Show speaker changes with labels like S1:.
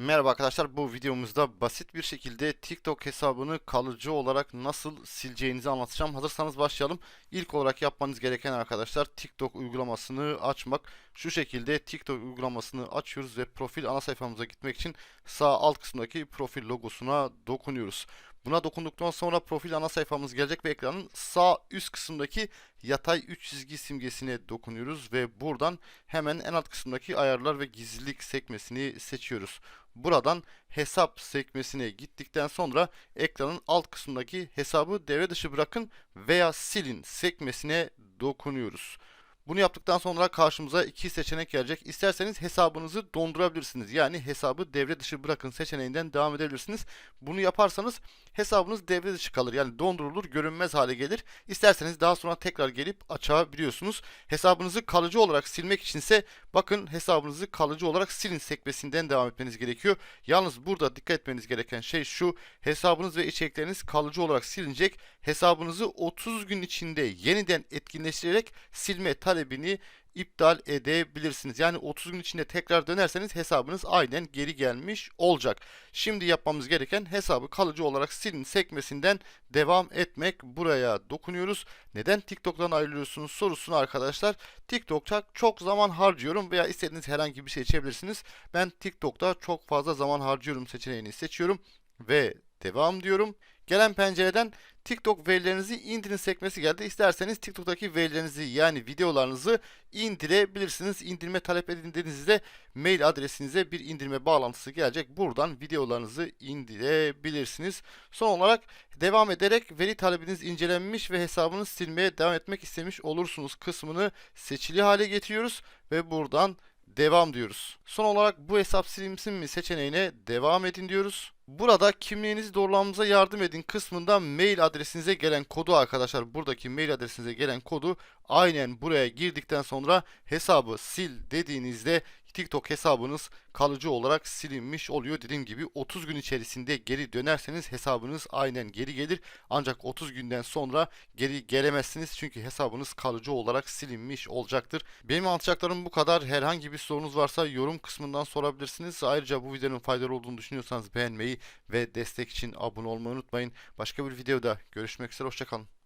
S1: Merhaba arkadaşlar bu videomuzda basit bir şekilde TikTok hesabını kalıcı olarak nasıl sileceğinizi anlatacağım. Hazırsanız başlayalım. İlk olarak yapmanız gereken arkadaşlar TikTok uygulamasını açmak. Şu şekilde TikTok uygulamasını açıyoruz ve profil ana sayfamıza gitmek için sağ alt kısımdaki profil logosuna dokunuyoruz. Buna dokunduktan sonra profil ana sayfamız gelecek ve ekranın sağ üst kısımdaki yatay 3 çizgi simgesine dokunuyoruz ve buradan hemen en alt kısımdaki ayarlar ve gizlilik sekmesini seçiyoruz. Buradan hesap sekmesine gittikten sonra ekranın alt kısmındaki hesabı devre dışı bırakın veya silin sekmesine dokunuyoruz. Bunu yaptıktan sonra karşımıza iki seçenek gelecek. İsterseniz hesabınızı dondurabilirsiniz. Yani hesabı devre dışı bırakın seçeneğinden devam edebilirsiniz. Bunu yaparsanız hesabınız devre dışı kalır. Yani dondurulur, görünmez hale gelir. İsterseniz daha sonra tekrar gelip açabiliyorsunuz. Hesabınızı kalıcı olarak silmek içinse bakın hesabınızı kalıcı olarak silin sekmesinden devam etmeniz gerekiyor. Yalnız burada dikkat etmeniz gereken şey şu. Hesabınız ve içerikleriniz kalıcı olarak silinecek. Hesabınızı 30 gün içinde yeniden etkinleştirerek silme talebini iptal edebilirsiniz. Yani 30 gün içinde tekrar dönerseniz hesabınız aynen geri gelmiş olacak. Şimdi yapmamız gereken hesabı kalıcı olarak silin sekmesinden devam etmek. Buraya dokunuyoruz. Neden TikTok'tan ayrılıyorsunuz sorusunu arkadaşlar. TikTok'ta çok zaman harcıyorum veya istediğiniz herhangi bir şey seçebilirsiniz. Ben TikTok'ta çok fazla zaman harcıyorum seçeneğini seçiyorum ve devam diyorum. Gelen pencereden TikTok verilerinizi indirin sekmesi geldi. İsterseniz TikTok'taki verilerinizi yani videolarınızı indirebilirsiniz. İndirme talep edildiğinizde mail adresinize bir indirme bağlantısı gelecek. Buradan videolarınızı indirebilirsiniz. Son olarak devam ederek veri talebiniz incelenmiş ve hesabınız silmeye devam etmek istemiş olursunuz kısmını seçili hale getiriyoruz ve buradan devam diyoruz. Son olarak bu hesap silinsin mi seçeneğine devam edin diyoruz. Burada kimliğinizi doğrulamamıza yardım edin kısmında mail adresinize gelen kodu arkadaşlar buradaki mail adresinize gelen kodu aynen buraya girdikten sonra hesabı sil dediğinizde TikTok hesabınız kalıcı olarak silinmiş oluyor. Dediğim gibi 30 gün içerisinde geri dönerseniz hesabınız aynen geri gelir. Ancak 30 günden sonra geri gelemezsiniz çünkü hesabınız kalıcı olarak silinmiş olacaktır. Benim anlatacaklarım bu kadar. Herhangi bir sorunuz varsa yorum kısmından sorabilirsiniz. Ayrıca bu videonun faydalı olduğunu düşünüyorsanız beğenmeyi ve destek için abone olmayı unutmayın. Başka bir videoda görüşmek üzere. Hoşçakalın.